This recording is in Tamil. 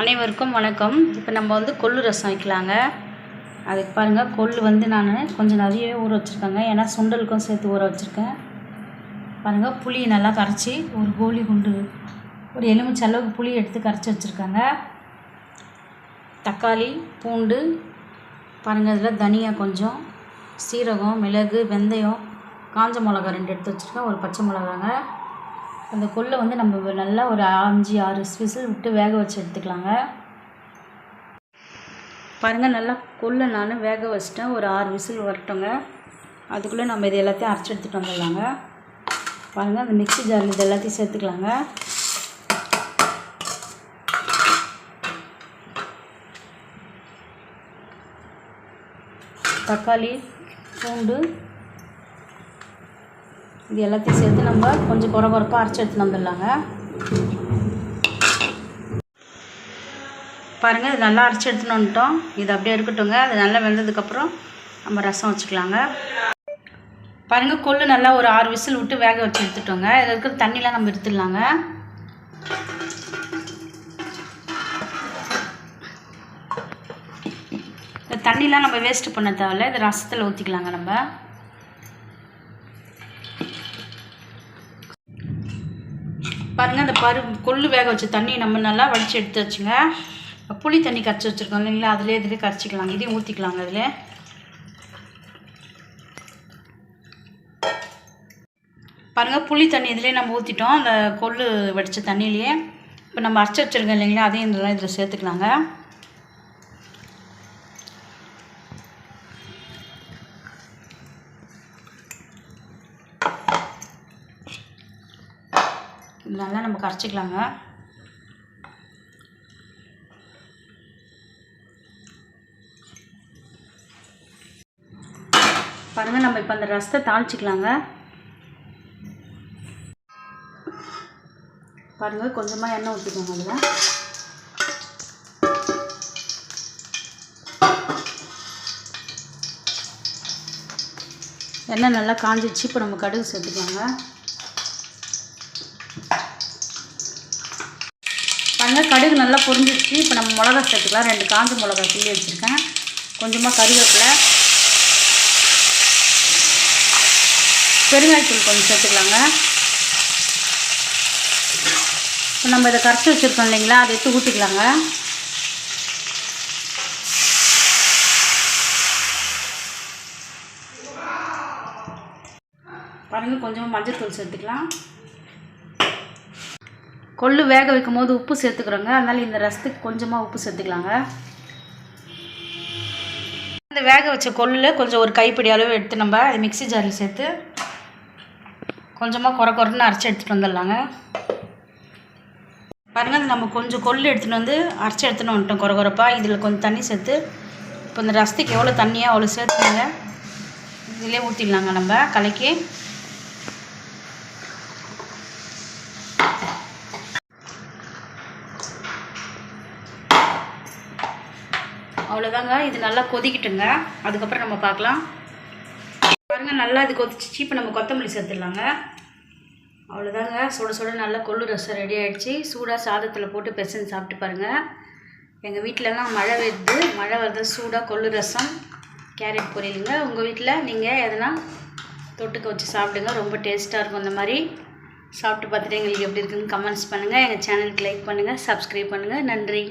அனைவருக்கும் வணக்கம். இப்போ நம்ம வந்து கொள்ளு ரசம் வைக்கலாங்க. அதுக்கு பாருங்கள் கொள்ளு வந்து நான் கொஞ்சம் நிறையவே ஊற வச்சுருக்கேங்க. ஏன்னா சுண்டலுக்கும் சேர்த்து ஊற வச்சுருக்கேன். பாருங்கள் புளி நல்லா கரைச்சி ஒரு கோலி குண்டு ஒரு எலுமிச்சளவுக்கு புளி எடுத்து கரைச்சி வச்சுருக்காங்க. தக்காளி பூண்டு பாருங்கள் இதில் தனியாக கொஞ்சம் சீரகம் மிளகு வெந்தயம் காஞ்ச மிளகா ரெண்டு எடுத்து வச்சுருக்கேன். ஒரு பச்சை மிளகாங்க. அந்த கொள்ளை வந்து நம்ம நல்லா ஒரு அஞ்சு ஆறு விசில் விட்டு வேக வச்சு எடுத்துக்கலாங்க. பாருங்கள் நல்லா கொள்ளை நான் வேக வச்சிட்டேன். ஒரு ஆறு விசில் வரட்டோங்க. அதுக்குள்ளே நம்ம இது எல்லாத்தையும் அரைச்சி எடுத்துகிட்டு வந்துடலாங்க. பாருங்கள் அந்த மிக்ஸி ஜாரில் இது எல்லாத்தையும் சேர்த்துக்கலாங்க. தக்காளி பூண்டு இது எல்லாத்தையும் சேர்த்து நம்ம கொஞ்சம் குறை குறைப்பாக அரைச்சி எடுத்துன்னு வந்துடலாங்க. பாருங்கள் இது நல்லா அரைச்சி எடுத்துன்னு வந்துட்டோம். இது அப்படியே இருக்கட்டுங்க அது நல்லா வெந்ததுக்கப்புறம் நம்ம ரசம் வச்சுக்கலாங்க. பாருங்கள் கொள்ளு நல்லா ஒரு ஆறு விசில் விட்டு வேக வச்சு எடுத்துட்டோங்க. இதில் இருக்கிற தண்ணிலாம் நம்ம எடுத்துடலாங்க. இந்த தண்ணிலாம் நம்ம வேஸ்ட்டு பண்ண தேவையில்ல. இது ரசத்தில் ஊற்றிக்கலாங்க நம்ம. பாருங்கள் அந்த பரு கொள்ளு வேக வச்ச தண்ணி நம்ம நல்லா வடித்து எடுத்து வச்சுங்க. புளி தண்ணி கரைச்சி வச்சுருக்கோம் இல்லைங்களா? அதிலே இதிலே கரைச்சிக்கலாங்க இதையும் ஊற்றிக்கலாங்க அதில் பாருங்கள் புளி தண்ணி இதிலே நம்ம ஊற்றிட்டோம் அந்த கொள்ளு வடித்த தண்ணியிலையே. இப்போ நம்ம அரைச்சி வச்சுருக்கோம் இல்லைங்களா? அதையும் இதெல்லாம் இதில் சேர்த்துக்கலாங்க. நல்லா நம்ம கரைச்சிக்கலாங்க. பாருங்கள் நம்ம இப்போ அந்த ரசத்தை தாளிச்சிக்கலாங்க. பாருங்கள் கொஞ்சமாக எண்ணெய் ஊற்றிக்கோங்க அதில். எண்ணெய் நல்லா காஞ்சிடுச்சு இப்போ நம்ம கடுகு சேர்த்துக்கோங்க பாருங்கள் கடுகு நல்லா பொரிஞ்சிடுச்சு இப்போ நம்ம மிளகா சேர்த்துக்கலாம். ரெண்டு காஞ்ச மிளகா கிள்ளி வச்சுருக்கேன். கொஞ்சமாக கருவேப்பிலை பெருங்காயத்தூள் கொஞ்சம் சேர்த்துக்கலாங்க. இப்போ நம்ம இதை கரைச்சி வச்சுருக்கோம் இல்லைங்களா? அதை எடுத்து ஊற்றிக்கலாங்க பாருங்கள் கொஞ்சமாக மஞ்சள் தூள் சேர்த்துக்கலாம். கொள்ளு வேக வைக்கும் போது உப்பு சேர்த்துக்கிறோங்க. அதனால் இந்த ரசத்துக்கு கொஞ்சமாக உப்பு சேர்த்துக்கலாங்க. இந்த வேக வச்ச கொல்லில் கொஞ்சம் ஒரு கைப்பிடி அளவு எடுத்து நம்ம அது மிக்ஸி ஜாரில் சேர்த்து கொஞ்சமாக குறை குறைன்னு அரைச்சி எடுத்துகிட்டு வந்துடலாங்க. பாருங்கள் நம்ம கொஞ்சம் கொள்ளு எடுத்துகிட்டு வந்து அரைச்சி எடுத்துன்னு வந்துட்டோம் குறை குறைப்பாக இதில் கொஞ்சம் தண்ணி சேர்த்து இப்போ இந்த ரசத்துக்கு எவ்வளோ தண்ணியாக அவ்வளோ சேர்த்துங்க இதிலே ஊற்றிடலாங்க நம்ம கலக்கி. அவ்வளோதாங்க இது நல்லா கொதிக்கிட்டுங்க. அதுக்கப்புறம் நம்ம பார்க்கலாம். பாருங்கள் நல்லா இது கொதிச்சிச்சு. இப்போ நம்ம கொத்தமல்லி சேர்த்துடலாங்க. அவ்வளோதாங்க சுட சுட நல்லா கொள்ளு ரசம் ரெடி ஆகிடுச்சு சூடாக சாதத்தில் போட்டு பெசஞ்சு சாப்பிட்டு பாருங்கள் எங்கள் வீட்டிலலாம் மழை வருது மழை வருது சூடாக கொள்ளு ரசம் கேரட் பொரியலுங்க. உங்கள் வீட்டில் நீங்கள் எதனா தொட்டுக்க வச்சு சாப்பிடுங்க. ரொம்ப டேஸ்ட்டாக இருக்கும் இந்த மாதிரி. சாப்பிட்டு பார்த்துட்டு எங்களுக்கு எப்படி இருக்குன்னு கமெண்ட்ஸ் பண்ணுங்கள் எங்கள் சேனலுக்கு லைக் பண்ணுங்கள் சப்ஸ்கிரைப் பண்ணுங்கள் நன்றி.